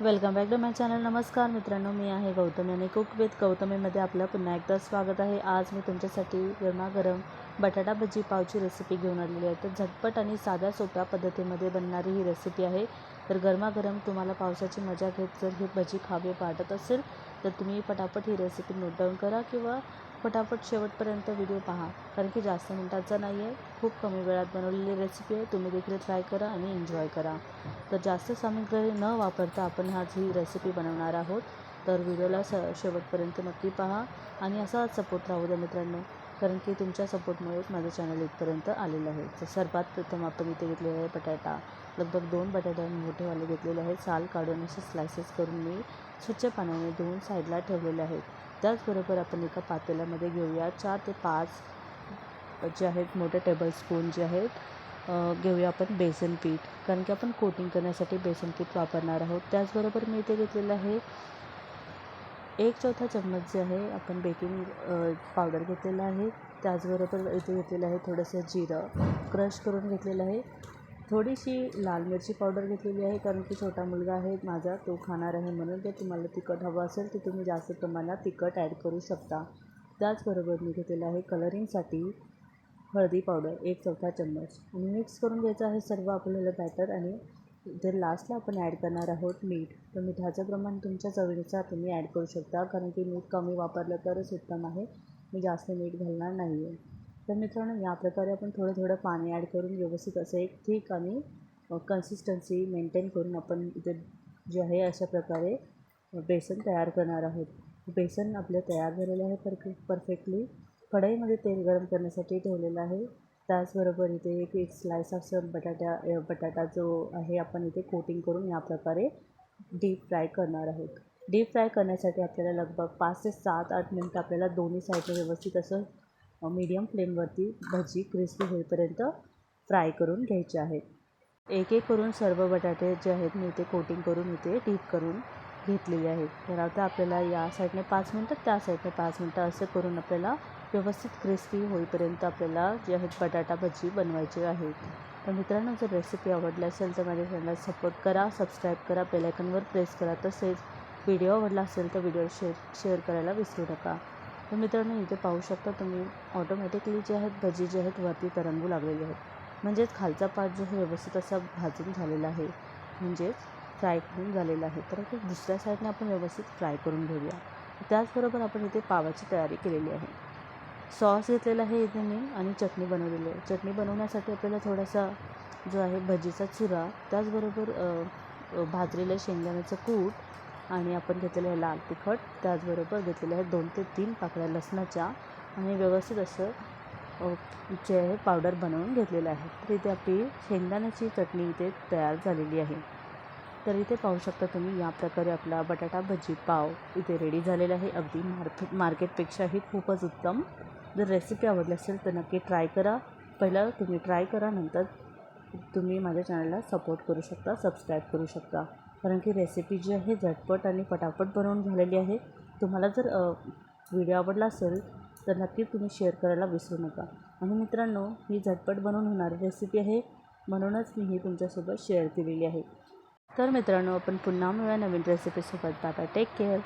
Welcome back to my channel. नमस्कार मित्रांनो मी आहे गौतमी आणि कुक विथ गौतमीमध्ये आपलं पुन्हा एकदा स्वागत आहे. आज मी तुमच्यासाठी गरमागरम बटाटा भजी पावची रेसिपी घेऊन आलेली आहे. तर झटपट आणि साध्या सोप्या पद्धतीमध्ये बनणारी ही रेसिपी आहे. तर गरमागरम तुम्हाला पावसाची मजा घेत जर ही भजी खावे वाटत असेल तर तुम्ही पटापट ही रेसिपी नोट डाऊन करा किंवा पटापट शेवटपर्यंत व्हिडिओ पहा कारण की जास्त मिनटाचा नाही आहे खूप कमी वेळात बनवलेली रेसिपी आहे. तुम्ही देखील ट्राय करा आणि एन्जॉय करा. तर जास्त सामग्री न वापरता आपण आज ही रेसिपी बनवणार आहोत. तर व्हिडिओला स शेवटपर्यंत नक्की पहा आणि असाच सपोर्ट राहू द्या मित्रांनो कारण की तुमच्या सपोर्टमुळेच माझं चॅनल इथपर्यंत आलेलं आहे. तर सर्वात प्रथम आपण इथे घेतलेला आहे बटाटा. लगभग दोन बटाटे मोठेवाले घेतलेले आहेत. साल काढून असे स्लायसेस करून मी स्वच्छ पाण्याने धुवून साईडला ठेवलेले आहेत. त्याचबरोबर आपण एका पातेल्यामध्ये घेऊया. चार ते पाच जे आहेत मोठे टेबलस्पून जे आहेत घेऊया आपण बेसन पीठ. कारण की आपण कोटिंग करण्यासाठी बेसन पीठ वापरणार आहोत. त्याचबरोबर मी इथे घेतलेलं आहे एक चौथा चम्मच जे आहे आपण बेकिंग पावडर घेतलेला आहे. त्याचबरोबर इथे घेतलेलं आहे थोडंसं जिरं. क्रश करून घेतलेलं आहे. थोडीशी लाल मिरची पावडर घेतलेली आहे कारण की छोटा मुलगा आहे माझा तो खाणार आहे म्हणून. जर तुम्हाला तिखट हवं असेल तर तुम्ही जास्त प्रमाणात तिखट ॲड करू शकता. त्याचबरोबर मी घेतलेलं आहे कलरिंगसाठी हळदी पावडर एक चौथा चम्मच. आणि मिक्स करून घ्यायचं आहे सर्व आपल्याला बॅटर आणि जर लास्टला आपण ॲड करणार आहोत मीठ तर मिठाचं प्रमाण तुमच्या चवीनुसार तुम्ही ॲड करू शकता कारण की मीठ कमी वापरलं तरच उत्तम आहे. मी जास्त मीठ घालणार नाही आहे तर मित्रांनो या प्रकारे आपण थोडं थोडं पाणी ॲड करून व्यवस्थित असं एक ठीक आणि कन्सिस्टन्सी मेंटेन करून आपण इथे जे आहे अशा प्रकारे बेसन तयार करणार आहोत. बेसन आपलं तयार झालेलं आहे परफे परफेक्टली कढईमध्ये तेल गरम करण्यासाठी ठेवलेलं आहे. त्याचबरोबर इथे एक एक स्लाइस ऑफ बटाटा बटाटा जो आहे आपण इथे कोटिंग करून या प्रकारे डीप फ्राय करणार आहोत. डीप फ्राय करण्यासाठी आपल्याला लगभग पाच ते सात आठ मिनटं आपल्याला दोन्ही साईडला व्यवस्थित असं मीडियम फ्लेमवरती भजी क्रिस्पी होईपर्यंत फ्राय करून घ्यायचे आहेत. एक एक करून सर्व बटाटे जे आहेत मी इथे कोटिंग करून इथे डीप करून घेतलेले आहेत. तर आता आपल्याला या साईडने पाच मिनटं त्या साईडने पाच मिनटं असं करून आपल्याला व्यवस्थित क्रिस्पी होईपर्यंत आपल्याला जे आहेत बटाटा भजी बनवायचे आहेत. तर मित्रांनो जर रेसिपी आवडली असेल तर माझ्या चॅनलला सपोर्ट करा सबस्क्राईब करा बेलायकनवर प्रेस करा. तसेच व्हिडिओ आवडला असेल तर व्हिडिओ शेअर शेअर करायला विसरू नका. तर मित्रांनो इथे पाहू शकता तुम्ही ऑटोमॅटिकली जे आहेत भजी जे आहेत वरती तरंगू लागलेले आहेत. म्हणजेच खालचा पार्ट जो आहे व्यवस्थित असा भाजून झालेला आहे. म्हणजेच फ्राय करून झालेला आहे. तर दुसऱ्या साईडने आपण व्यवस्थित फ्राय करून घेऊया. त्याचबरोबर आपण इथे पावाची तयारी केलेली आहे. सॉस घेतलेला आहे इथे मी आणि चटणी बनवलेली आहे. चटणी बनवण्यासाठी आपल्याला थोडासा जो आहे भजीचा चुरा त्याचबरोबर भाजलेल्या भाजलेलं शेंगदाण्याचं कूट आणि आपण घेतलेलं आहे लाल तिखट त्याचबरोबर घेतलेलं आहे दोन ते तीन पाकळ्या लसणाच्या आणि व्यवस्थित असं जे आहे पावडर बनवून घेतलेलं आहे. तर इथे आपली शेंगदाण्याची चटणी इथे तयार झालेली आहे. तर इथे पाहू शकता तुम्ही या प्रकारे आपला बटाटा भजी पाव इथे रेडी झालेला आहे. अगदी मार्केट मार्केटपेक्षाही खूपच उत्तम. जर रेसिपी आवडली असेल तर नक्की ट्राय करा. पहिला तुम्ही ट्राय करा नंतर तुम्ही माझ्या चॅनलला सपोर्ट करू शकता सबस्क्राईब करू शकता. कारण की रेसिपी जी आहे झटपट आणि पटापट बनवून झालेली आहे. तुम्हाला जर व्हिडिओ आवडला असेल तर नक्की तुम्ही शेअर करायला विसरू नका. आणि मित्रांनो ही झटपट बनवून होणारी रेसिपी आहे. म्हणूनच मी ही तुमच्यासोबत शेअर केलेली आहे. तर मित्रांनो आपण पुन्हा मिळूया नवीन रेसिपीसोबत बाबा टेक केअर